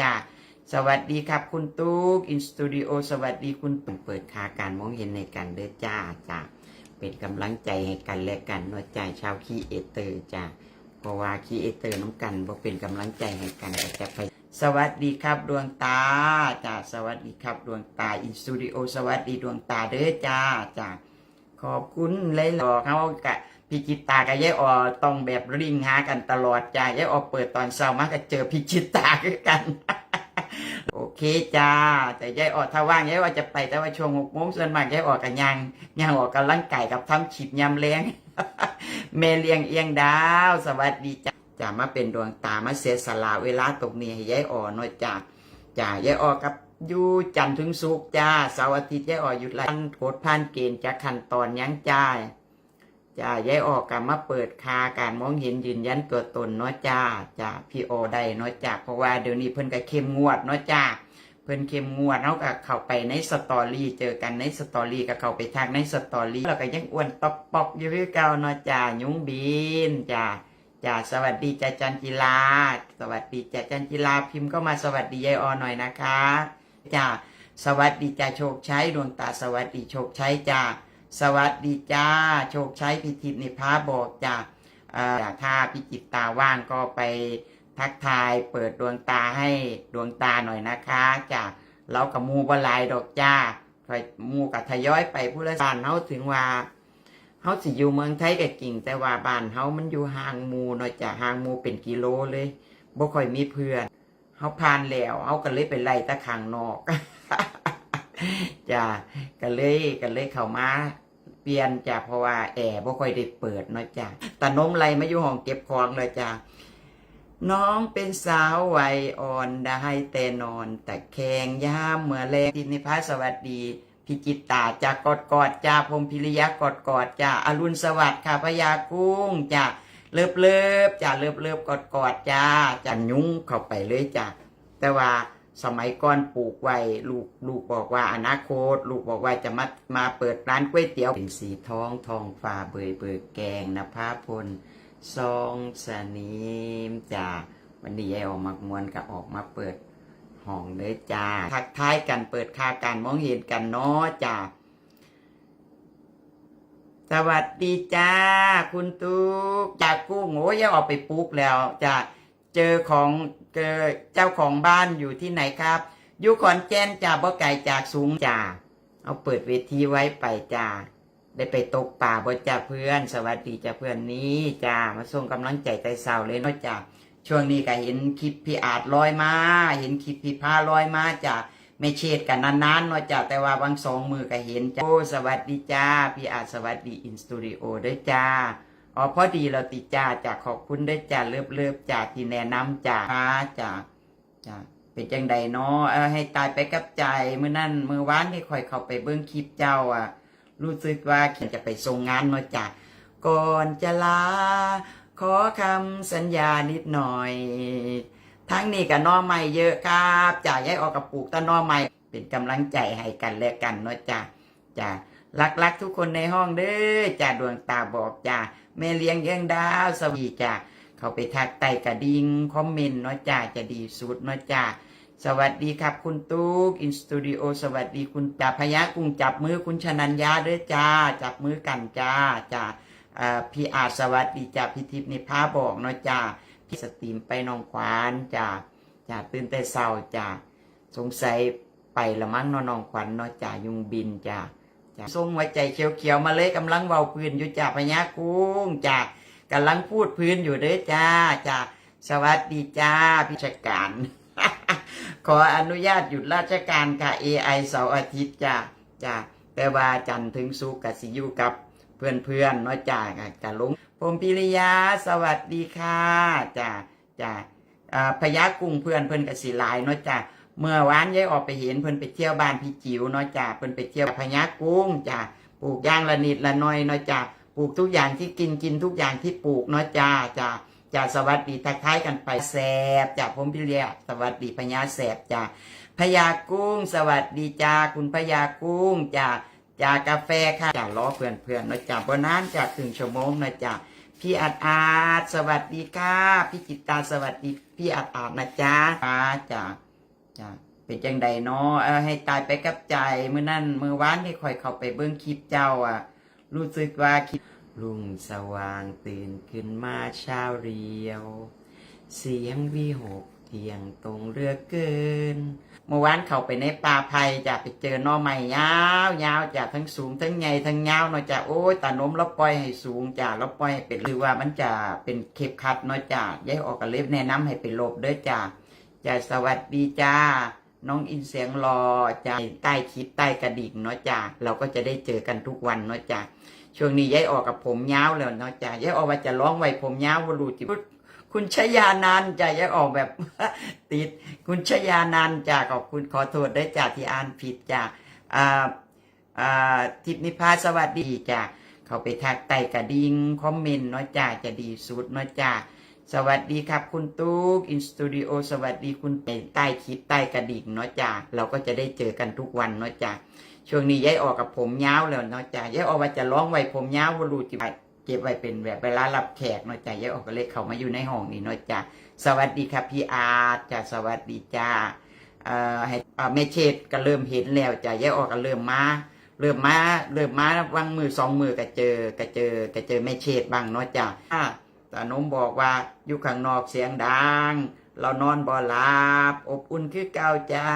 จ้าสวัสดีครับคุณตุ๊กอินสตูดิโอสวัสดีคุณปุ่นเปิดคาการมองเห็นในกันเด้อจ้าจ้าเป็นกำลังใจให้กันและกันเนาะจ้าชาวคีเอเตอร์จ้าเพราะว่าคีเอเตอร์น้ำกันบ่เป็นกำลังใจให้กันก็จะไปสวัสดีครับดวงตาจ้าสวัสดีครับดวงตาอินสตูดิโอสวัสดีดวงตาเด้อจ้าจ้าขอบคุณเลยหลอเขากะ พี่จิตตากับยายออต้องแบบริ่งหากันตลอดจ้ายายออเปิดตอนเช้ามาก็เจอพี่จิตตาคือกัน โอเคจ้า แต่ยายออถ้าว่างยายออจะไปแต่ว่าช่วงหกโมงส่วนมากยายออกันยังยังออกกำลังไกายกับทำขีดยำเลี้ยงเมเลียงเอียงดาว สวัสดีจ้าจะมาเป็นดวงตามาเสียสละเวลาตรงนี้ให้ยายอ่อเนาะจ้าจ้ายายออกับอยู่จันทร์ถึงศุกร์จ้าเสาร์อาทิตย์ยายออหยุดไล่กดผ่านเกณฑ์จากขั้นตอนยังจ้า จ้ายายออกับมาเปิดคาการมองเห็นยืนยันตัวตนเนาะจ้าจ้าพี่โอได้เนาะจ้าเพราะว่าเดี๋ยวนี้เพิ่นก็เข้มงวดเนาะจ้าเพิ่นเข้มงวดเนาะก็เข้าไปในสตอรี่เจอกันในสตอรี่ก็เข้าไปทางในสตอรี่แล้วก็ยังอ้วนตอกปอกอยู่คือเก่าเนาะจ้ายุงบินจ้าจ้าสวัสดีจ้าจันจิลาสวัสดีจ้าจันจิลาพิมพ์เข้ามาสวัสดียายออหน่อยนะคะจ้าสวัสดีจ้าโชคชัยดวงตาสวัสดีโชคชัยจ้า สวัสดีจ้า โชคชัยพิทิพย์นิพาบอกจาเอ่อถ้าพิจิตตาว่างก็ไปทักทายเปิดดวงตาให้ดวงตาหน่อยนะคะจ้าเรากับมูบลายดอกจ้าคอยมูกับทยอยไปผู้ละสานเฮาถึงว่าเฮาสิอยู่เมืองไทยก็จริงแต่ว่าบ้านเฮามันอยู่ห่างมู่เนาะจ้ะห่างมูเป็นกิโลเลยบ่ค่อยมีเพื่อนเฮาผ่านแล้วเฮาก็เลยไปไล่ตะข้างนอกจ้ะก็เลยก็เลยเข้ามา เปลี่ยนจ้ะเพราะว่าแอร์บ่ค่อยได้เปิดเนาะจ้ะตานมไล่มาอยู่ห้องเก็บของเลยจ้ะน้องเป็นสาววัยอ่อนได้แต่นอน แต่แขงยามเมื่อแลงทินิพาสวัสดีพิจิตตาจากกอดกอดจ่าพรมพิริยะกอดกอดจ่าอรุณสวัสดิ์ค่ะพญากุ้งจ่าเลิบเลิบจ่าเลิบเลิบกอดกอดจ่าจ่ายุ้งเข้าไปเลยจ่าแต่ว่า สมัยก่อนปลูกไว้ลูกลูกบอกว่าอนาคต ลูกบอกว่าจะมามาเปิดร้านก๋วยเตี๋ยวเป็นสีทองทองฟ้าเบยเบยแกงนภาพลซองสนิมจ่าวันนี้ยายออกมามวนก็ออกมาเปิดห้องเลยจ้าทักทายกันเปิดคาการมองเห็นกันเนาะจ้าสวัสดีจ้า คุณตุ๊กจากกุ้งโอ้ยยังออกไปปลูกแล้วจ้า เจอของเจอเจ้าของบ้านอยู่ที่ไหนครับ อยู่ขอนแก่นจ้าบ่ไก่จากสูงจ้าเอาเปิดเวทีไว้ไปจ้าได้ไปตกป่าบ่จ้าเพื่อน สวัสดีจ้าเพื่อนนี้จ้ามาส่งกำลังใจใจเศร้าเลยเนาะจ้าช่วงนี้ก็เห็นคลิปพี่อาจลอยมา เห็นคลิปพี่พาลอยมาจ้ะไม่เช็ดกันนานๆเนาะจ้ะแต่ว่าบางสองมือก็เห็นจ้ะโอ้สวัสดีจ้าพี่อาจสวัสดีอินสตูดิโอด้วยจ้า อ๋อพอดีเราติดจ้าจ้ะขอบคุณด้วยจ้าเลิฟเลิฟๆจ้าที่แนะนำจ้าจ้าจ้าเป็นจังใดเนาะเออให้ตายไปกับใจเมื้อนั่นเมื้อวานที่คอยเข้าไปเบิ่งคลิปเจ้าอะ รู้สึกว่าเขียนจะไปส่งงานเนาะจ้ะก่อนจะลา ขอคำสัญญานิดหน่อย ทั้งนี้กับน้อใหม่เยอะครับจ่าย้ายออกกับปลูกต้นน้อใหม่เป็นกำลังใจให้กันและกันเนาะจ้ะจ้ะรักๆทุกคนในห้องเด้อจ้ะดวงตาบอกจ้ะ แม่เลี้ยงเอี้ยงดาวสวีจ้ะเขาไปทักไต่กระดิ่งคอมเมนต์เนาะจ้ะจะดีสุดเนาะจ้ะสวัสดีครับคุณตุ๊กอินสตูดิโอสวัสดีคุณจ่าพยากุ้งจับมือคุณชนัญญาด้อจ้า จับมือกันจ้าจ้าอ่าพี่อาสวัสดีจ้าพี่ทิพย์นิพาบอกเนาะจ้าพี่สตรีมไปน้องขวานจ้าจ้าตื่นแต่เช้าจ้าสงสัยไปละมั้งนาะน้องขวัญเนาะจ้ายุงบินจ้า จ้าส่งไว้ใจเขียวๆมาเลยกำลังเว้าพื้นอยู่จ้าพญากุ้งจ้ากำลังพูดพื้นอยู่เด้อจ้าจ้าสวัสดีจ้าพิชการ ขออนุญาตหยุดราชการค่ะ AI เสาร์อาทิตย์จ้าจ้าแต่ว่าจันถึงศุกร์กสิยูกับเพื่อนเพื่อนๆเนาจ้าจะลงผมพิริยาสวัสดีค่ะจ้าจ้าอ่าพยากุ้งเพื่อนเพื่อนกับสีลายเนาะจ้า เมื่อวานยายออกไปเห็นเพื่อนไปเที่ยวบ้านพี่จิ๋วเนาะจ้าเพื่อนไปเที่ยวพยากุ้งจ้าปลูกย่างละนิดละน้อยเนาะจ้าปลูกทุกอย่างที่กินกินทุกอย่างที่ปลูกเนาะจ้าจ้าจ้าสวัสดีทักทายกันไปแสบจ้าผมพิริยสวัสดีพญาแสบจ้าพญากุ้ง สวัสดีจ้าคุณพญากุ้งจ้าจากาแฟค่ะจาล้อเพื่อนเพื่อนๆนะจ๊ะบนนั้นจาถึงชั่วโมงนะจ๊ะพพี่อาจอาจสวัสดีค่ะพี่จิตตาสวัสดีพี่อาจอาจนะจ๊ะจ้าจ้า จ้าเป็นจังใดเนาะให้ตายไปกับใจเมื่อนั่นเมื่อวานที่คอยเข้าไปเบิ้องคลิปเจ้าอะ รู้สึกว่าคิดลุงสว่างตื่นขึ้นมาเช้าเรียว เสียงวีหกเที่ยงตรงเรือเกิน เมื่อวานเข้าไปในป่าไผ่จะไปเจอน่อไม้ยาวยาวจากทั้งสูงทั้งใหญ่ทั้งยาวเนาะจะโอ้ยตาหนมเราปล่อยให้สูงจ้ะเราปล่อยให้เป็นหรือว่ามันจะเป็นเข็บขัดเนาะจะยายออกกับเล็บแนะนำให้ไปหลบเด้อจ้ะ จ้ะสวัสดีจ้า น้องอินเสียงรอจ้ะใต้คลิปใต้กระดิ่งเนาะจ้ะเราก็จะได้เจอกันทุกวันเนาะจ้ะช่วงนี้ยายออกกับผมยาวแล้วเนาะจ้ะยายออกว่าจะร้องไว้ผมยาววรูจิคุณชยานันจ้ะยายออกแบบติด คุณชยานันจ้ะขอบคุณขอโทษได้วยจ้ะที่อ่านผิดจ้ะอ่าอ่าทิพนิพาสวัสดีจ้ะเขาไปทักไต่กระดิ่งคอมเมนต์เนาะจ้ะจะดีสุดเนาะจ้ะ สวัสดีครับคุณตุ๊กอินสตูดิโอสวัสดีคุณใต้คลิปใต้กระดิ่งเนาะจ้ะเราก็จะได้เจอกันทุกวันเนาะจ้ะช่วงนี้ย้ายออกกับผมยาวแล้วเนาะจ้ะย้ายออกว่าจะร้องไว้ผมยาววรูจิเก็บไว้เป็นแบบเวลารับแขกเนาะจ้ะย้ายออกก็เลยเขามาอยู่ในห้องนี้เนาะจ้ะสวัสดีครับพี่อาร์จ้ะสวัสดีจ้าเอ่อให้เอ่อแม่เชดก็เริ่มเห็นแล้วจ้ะยายออกก็เริ่มมาเริ่มมาเริ่มมาวางมือสองมือก็เจอก็เจอก็เจอแม่เชดบ้างเนาะจ้ะอะ ตาโนมบอกว่าอยู่ข้างนอกเสียงดัง เรานอนบ่หลับ อบอุ่นคือเก่าจ้า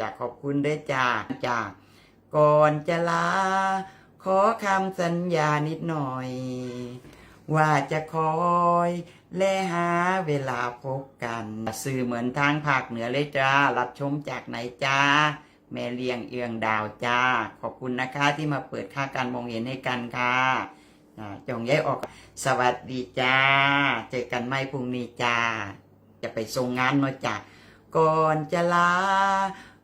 จ้ะขอบคุณเด้จ้าจ้าก่อนจะลา ขอคำสัญญานิดหน่อย ว่าจะคอยและหาเวลาพบกัน สื่อเหมือนทางภาคเหนือเลยจ้า รับชมจากไหนจ้า แม่เลียงเอืองดาวจ้า ขอบคุณนะคะที่มาเปิดค่าการมองเห็นให้กันค่ะ จงย้ายออก สวัสดีจ้า เจอกันไม่พรุ่งนี้จ้า จะไปส่งงานเนาะจ้าก่อนจะลา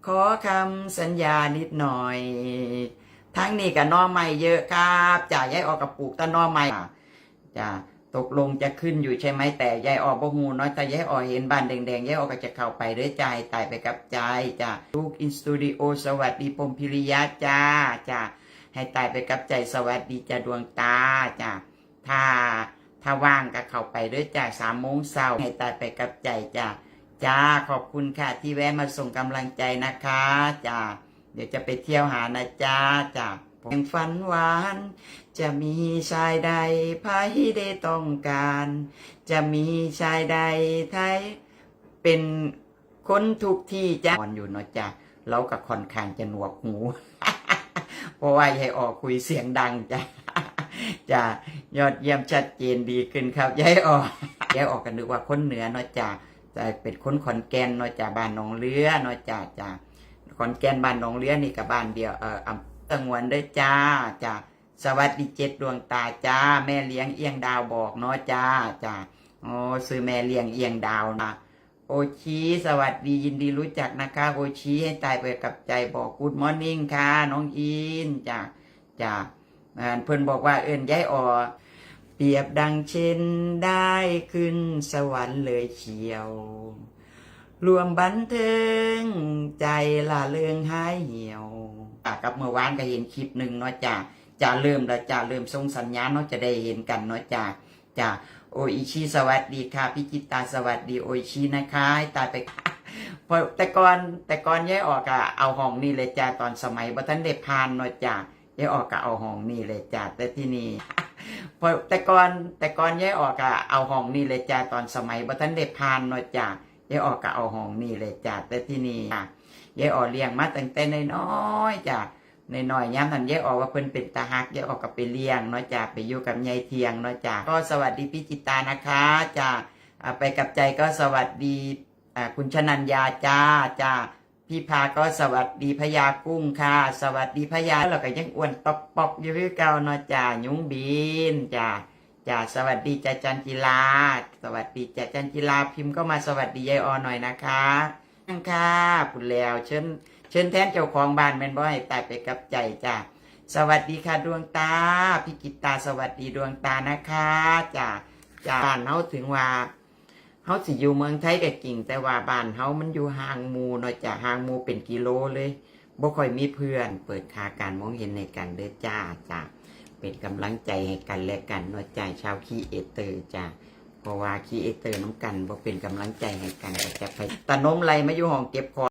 ขอคำสัญญานิดหน่อย ทั้งนี้กับนอใหม่เยอะครับจ่าย้ายออกกับปลูกต้นนอใหม่จ้าตกลงจะขึ้นอยู่ใช่ไหมแต่ยายออกบ่หูน้อยแต่ยายออกเห็นบ้านแดงๆยายออกก็จะเข้าไปด้วยใจตายไปกับใจจ้าลูกอินสตูดิโอสวัสดีปมพิริยะจ้าจ้า ให้ตายไปกับใจสวัสดีจ้าดวงตาจ้าถ้าถ้าว่างก็เข้าไปด้วยจ้าสามโมงเช้าให้ตายไปกับใจจ้าจ้าขอบคุณค่ะที่แวะมาส่งกำลังใจนะคะจ้าเดี๋ยวจะไปเที่ยวหานะจ้าจ้าผมฝันหวาน จะมีชายใดพายได้ต้องการ จะมีชายใดไทยเป็นคนทุกที่จ้าอนอยู่เนาะจ้าเราก็ค่อนข้างจะหนวกหู เพราะว่ายายออกคุยเสียงดังจ้าจ้ายอดเยี่ยมชัดเจนดีขึ้นครับยายออกยายออกกันนึกว่าคนเหนือเนาะจ้าแต่เป็นคนขอนแก่นเนาะจ้าบ้านหนองเรือเนาะจ้าจ้าขอนแก่นบ้านหนองเลี้ยนี่กับบ้านเดียวเอออำตังวนด้วยจ้าจ้าสวัสดีเจ็ดดวงตาจ้า แม่เลี้ยงเอียงดาวบอกเนาะจ้าจ้าโอ้ซื้อแม่เลี้ยงเอียงดาวนะ โอชีสวัสดียินดีรู้จักนะคะ โอชีให้ตายไปกับใจบอกกูดมอร์นิ่งค่ะ น้องอินจ้าจ้าอ่าเพื่อนบอกว่าเอิญย้ายออเปรียบดังเช่นได้ขึ้นสวรรค์เลยเชียว รวมบันเทิงใจละเริงหายเหี่ยวกับเมื่อวานก็เห็นคลิปหนึ่งเนาะจ้าจะเริ่มแล้วจะเริ่มส่งสัญญาณเนาะจะได้เห็นกันเนาะจ้าจ้า โออิชิสวัสดีค่ะพี่จิตตาสวัสดีโออิชินะคะให้ตายไปพอแต่ก่อนแต่ก่อนย้ายออกอะเอาห้องนี่เลยจ้าตอนสมัยบัทันได้พานเนาะจ้าย้ายออกก็เอาห้องนี่เลยจ้าแต่ที่นี่พอแต่ก่อนแต่ก่อนย้ายออกอะเอาห้องนี่เลยจ้าตอนสมัยบัทันได้พานเนาะจ้ายายออกก็เอาห้องนี่เลยจ้ะแต่ที่นี่จ้ะยายออกเลี้ยงมาตั้งแต่น้อยๆจ้ะน้อยๆย้ำทันแยายออกว่าเพิ่นเป็นตาฮักแยายออกก็ไปเลี้ยงเนาะจ้ะไปอยู่กับยายเทียงเนาะจ้ะก็สวัสดีพี่จิตตานะคะจ้าไปกับใจก็สวัสดีคุณชนัญญาจ้าจ้าพี่พาก็สวัสดีพญากุ้งค่ะ สวัสดีพญาแล้วก็ยังอ้วนตอกปอกอยู่คือเก่าเนาะจ้ะยุ้งบินจ้าจ้าสวัสดีจ้าจันจิลาสวัสดีจ้าจันจิลาพิมพ์ก็มาสวัสดียายออหน่อยนะคะนั่งค่ะปุณแล้วเชิญ เชิญแทนเจ้าของบ้านแม่นบ่ให้ตายไปกับใจจ้าสวัสดีค่ะดวงตาพี่กิตตาสวัสดีดวงตานะคะจ้าจ้าบ้านเฮาถึงว่าเฮาสิอยู่เมืองไทยก็จริง แต่ว่าบ้านเฮามันอยู่ห่างหมู่เนาะจ้าห่างหมู่เป็นกิโลเลยบ่ค่อยมีเพื่อน เปิดคาการมองเห็นในกันเด้อจ้าจ้าเป็นกำลังใจให้กันและกันเนาะจ้าชาวคีเอเตอร์จ้าเพราะว่าคีเอเตอร์น้องกันบ่เป็นกำลังใจให้กันก็จะไปตะนมไรมาอยู่ห้องเก็บของ